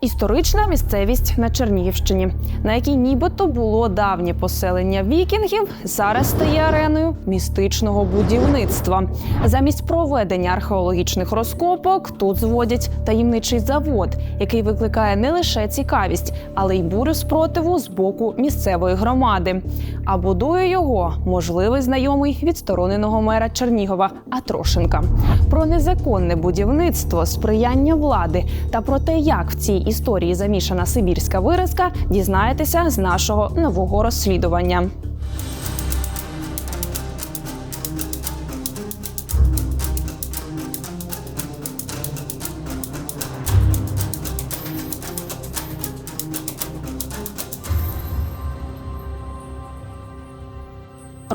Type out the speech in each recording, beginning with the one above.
Історична місцевість на Чернігівщині, на якій нібито було давнє поселення вікінгів, зараз стає ареною містичного будівництва. Замість проведення археологічних розкопок тут зводять таємничий завод, який викликає не лише цікавість, але й бурю спротиву з боку місцевої громади. А будує його можливий знайомий відстороненого мера Чернігова Атрошенка. Про незаконне будівництво, сприяння влади та про те, як в цій історії замішана сибірська виразка, дізнаєтеся з нашого нового розслідування.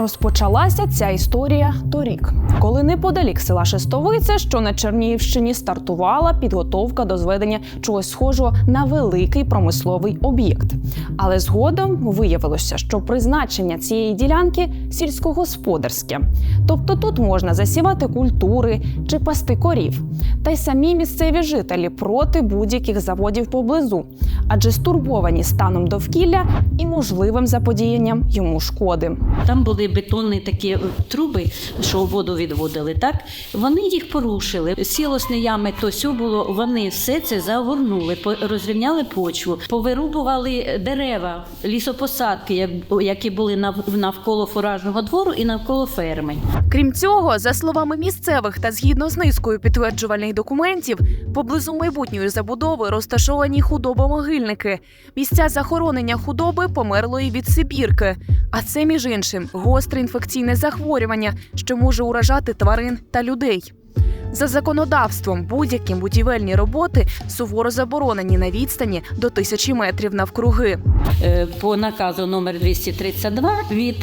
Розпочалася ця історія торік, коли неподалік села Шестовиця, що на Чернігівщині, стартувала підготовка до зведення чогось схожого на великий промисловий об'єкт. Але згодом виявилося, що призначення цієї ділянки сільськогосподарське. Тобто тут можна засівати культури чи пасти корів. Та й самі місцеві жителі проти будь-яких заводів поблизу, адже стурбовані станом довкілля і можливим заподіянням йому шкоди. Там були бетонні такі е, труби, що воду відводили. Так вони їх порушили. Сілосні ями, то сьо було. Вони все це загорнули, розрівняли почву, повирубували дерева, лісопосадки, які були навколо фуражного двору і навколо ферми. Крім цього, за словами місцевих та згідно з низкою підтверджувальних документів, поблизу майбутньої забудови розташовані худобомогильники, місця захоронення худоби померлої від Сибірки. А це, між іншим, гостре інфекційне захворювання, що може уражати тварин та людей. За законодавством будь-які будівельні роботи суворо заборонені на відстані до тисячі метрів навкруги. Е, По наказу номер 232 від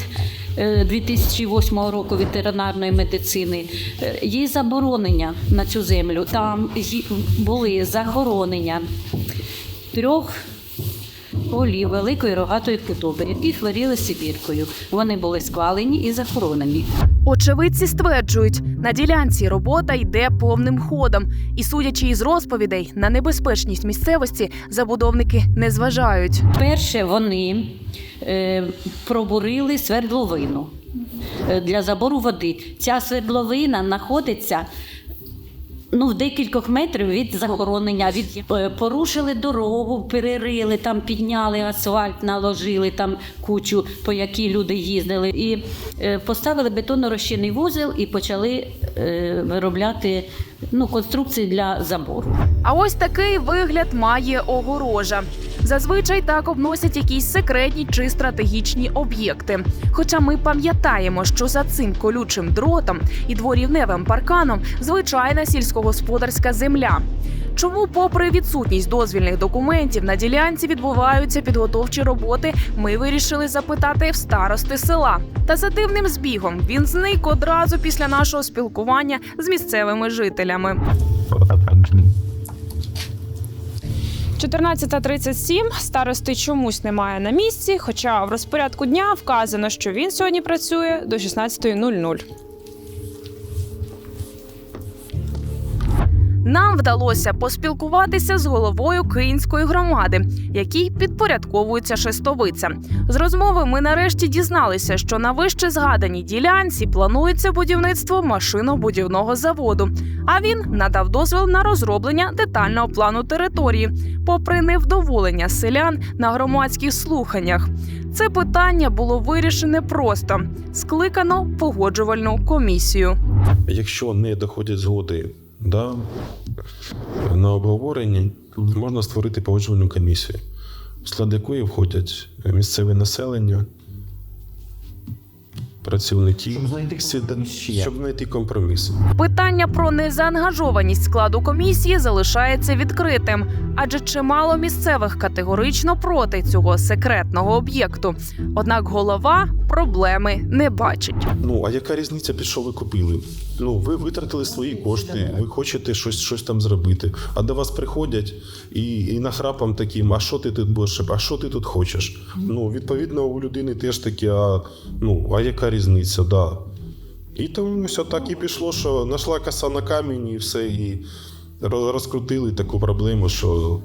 е, 2008 року ветеринарної медицини е, є заборонення на цю землю. Там були захоронення трьох голів великої рогатої худоби, які хворіли сибіркою. Вони були схвалені і захоронені. Очевидці стверджують, на ділянці робота йде повним ходом, і судячи із розповідей на небезпечність місцевості, забудовники не зважають. Перше вони е, пробурили свердловину е, для забору води. Ця свердловина знаходиться. Ну, в декількох метрів від захоронення, від е, порушили дорогу, перерили, там підняли асфальт, наложили там кучу, по якій люди їздили, і е, поставили бетонно-розчинний вузол і почали е, виробляти ну, конструкції для забору. А ось такий вигляд має огорожа. Зазвичай так обносять якісь секретні чи стратегічні об'єкти. Хоча ми пам'ятаємо, що за цим колючим дротом і дворівневим парканом звичайна сільськогосподарська земля. Чому, попри відсутність дозвільних документів, на ділянці відбуваються підготовчі роботи, ми вирішили запитати в старости села. Та за дивним збігом він зник одразу після нашого спілкування з місцевими жителями. 14.37 старости чомусь немає на місці, хоча в розпорядку дня вказано, що він сьогодні працює до 16.00. Нам вдалося поспілкуватися з головою Київської громади, якій підпорядковується шестовиця. З розмови ми нарешті дізналися, що на вище згаданій ділянці планується будівництво машинобудівного заводу. А він надав дозвіл на розроблення детального плану території, попри невдоволення селян на громадських слуханнях. Це питання було вирішене просто: скликано погоджувальну комісію. Якщо не доходять згоди да, на обговоренні можна створити погоджувальну комісію, в склад якої входять місцеве населення, працівники, Щоб знайти компроміс щоб знайти компроміс. Питання про незаангажованість складу комісії залишається відкритим, адже чимало місцевих категорично проти цього секретного об'єкту. Однак голова проблеми не бачить. Ну, а яка різниця, під що ви купили? Ну, ви витратили свої кошти, ви хочете щось, щось там зробити. А до вас приходять і, і нахрапом таким, а що ти тут будеш, а що ти тут хочеш? Ну, відповідно, у людини теж таке, а, ну, а яка різниця, да. І тому все так і пішло, що знайшла коса на камінь і все, і розкрутили таку проблему, що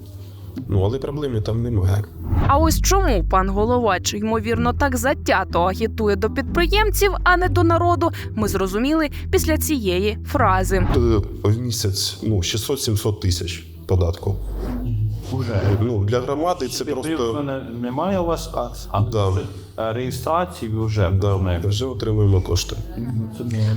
Ну але проблеми там немає. А ось чому пан головач ймовірно так затято агітує до підприємців, а не до народу, ми зрозуміли після цієї фрази. Е, В місяць ну 600-700 тисяч податку. Уже. Ну для громади це просто немає у вас, а, а Да. Е, реєстрації вже да, вже отримуємо кошти.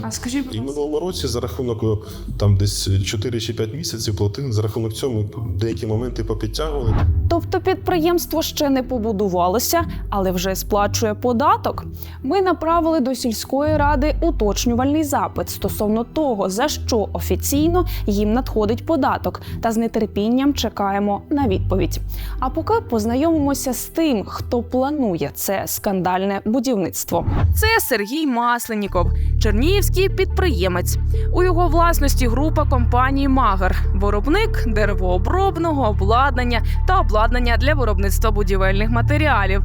А скажіть, будь І ласка, минулому році за рахунок о, там десь 4 чи 5 місяців платили. За рахунок цього деякі моменти попідтягували. тобто підприємство ще не побудувалося, але вже сплачує податок. Ми направили до сільської ради уточнювальний запит стосовно того, за що офіційно їм надходить податок, та з нетерпінням чекаємо на відповідь. А поки познайомимося з тим, хто планує це скандальне будівництво. Це Сергій Масленіков, чернігівський підприємець. У його власності група компанії Магар, виробник деревообробного обладнання та обладнання для виробництва будівельних матеріалів.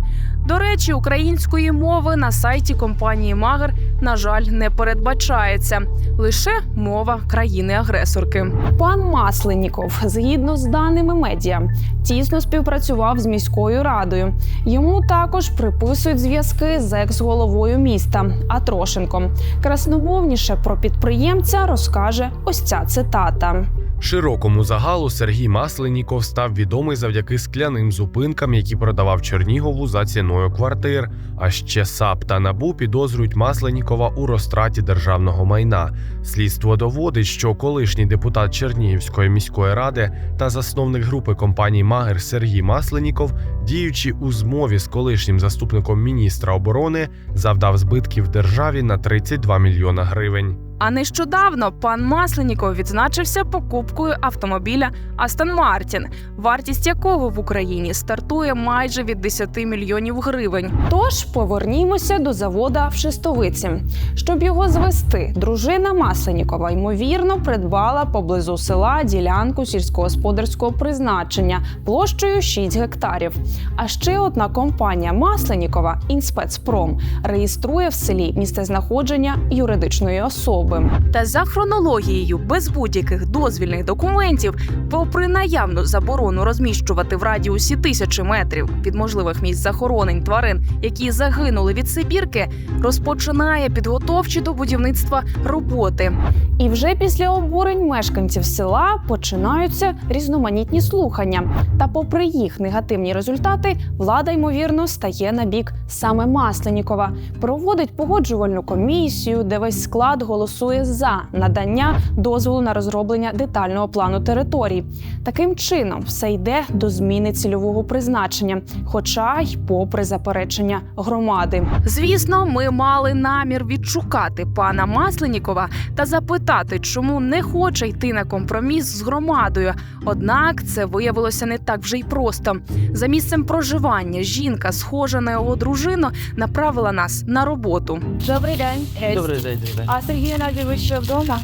До речі, української мови на сайті компанії Магар, на жаль, не передбачається лише мова країни-агресорки. Пан Масленіков, згідно з даними медіа, тісно співпрацював з міською радою. Йому також приписують зв'язки з екс-головою міста Атрошенком. Красномовніше про підприємця розкаже ось ця цитата. Широкому загалу Сергій Масленіков став відомий завдяки скляним зупинкам, які продавав Чернігову за ціною квартир. А ще САП та НАБУ підозрюють Масленікова у розтраті державного майна. Слідство доводить, що колишній депутат Чернігівської міської ради та засновник групи компанії Магер Сергій Масленіков, діючи у змові з колишнім заступником міністра оборони, завдав збитків державі на 32 мільйона гривень. А нещодавно пан Масленіков відзначився покупкою автомобіля Астон Мартін, вартість якого в Україні стартує майже від 10 мільйонів гривень. Тож повернімося до завода в Шестовиці. Щоб його звести, дружина Масленікова ймовірно придбала поблизу села ділянку сільськогосподарського призначення площею 6 гектарів. А ще одна компанія Масленікова Інспецпром реєструє в селі місцезнаходження юридичної особи. Та за хронологією, без будь-яких дозвільних документів, попри наявну заборону розміщувати в радіусі тисячі метрів від можливих місць захоронень тварин, які загинули від Сибірки, розпочинає підготовчі до будівництва роботи. І вже після обурень мешканців села починаються різноманітні слухання. Та, попри їх негативні результати, влада ймовірно стає на бік саме Масленікова, проводить погоджувальну комісію, де весь склад голосує за надання дозволу на розроблення детального плану територій. Таким чином, все йде до зміни цільового призначення, хоча й попри заперечення громади. Звісно, ми мали намір відшукати пана Масленікова та запитати, чому не хоче йти на компроміс з громадою. Однак це виявилося не так вже й просто. За місцем проживання жінка, схожа на його дружину, направила нас на роботу. Добрий день. Добрий день. А Сергій Геннадійович ще вдома?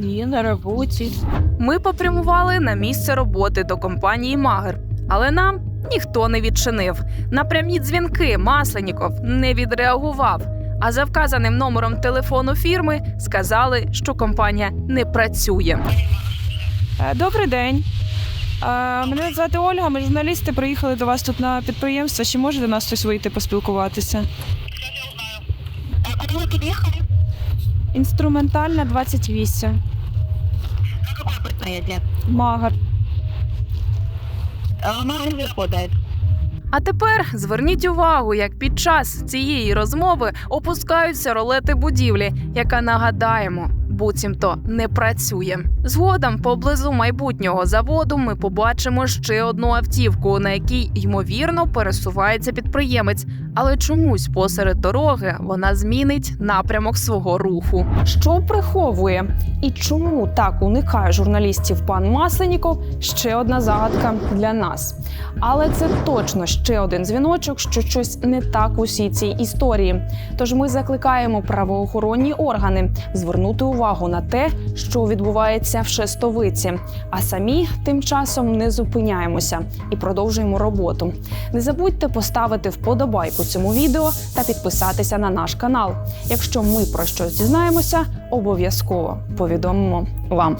Ні, на роботі. Ми попрямували на місце роботи до компанії Магер, але нам ніхто не відчинив. На прямі дзвінки Масленіков не відреагував. А за вказаним номером телефону фірми сказали, що компанія не працює. Е, Добрий день. Е, Мене звати Ольга, ми журналісти приїхали до вас тут на підприємство. Чи може до нас хтось вийти поспілкуватися? А куда вы подъехали? Інструментальна 28. Какое предприятие? Магар. А тепер зверніть увагу, як під час цієї розмови опускаються ролети будівлі, яка нагадаємо. Буцімто не працює. Згодом поблизу майбутнього заводу ми побачимо ще одну автівку, на якій ймовірно пересувається підприємець, але чомусь посеред дороги вона змінить напрямок свого руху. Що приховує і чому так уникає журналістів пан Масленіков? Ще одна загадка для нас. Але це точно ще один дзвіночок, що щось не так у всій цій історії. Тож ми закликаємо правоохоронні органи звернути увагу на те, що відбувається в шестовиці. А самі тим часом не зупиняємося і продовжуємо роботу. Не забудьте поставити вподобайку цьому відео та підписатися на наш канал. Якщо ми про щось дізнаємося, обов'язково повідомимо вам.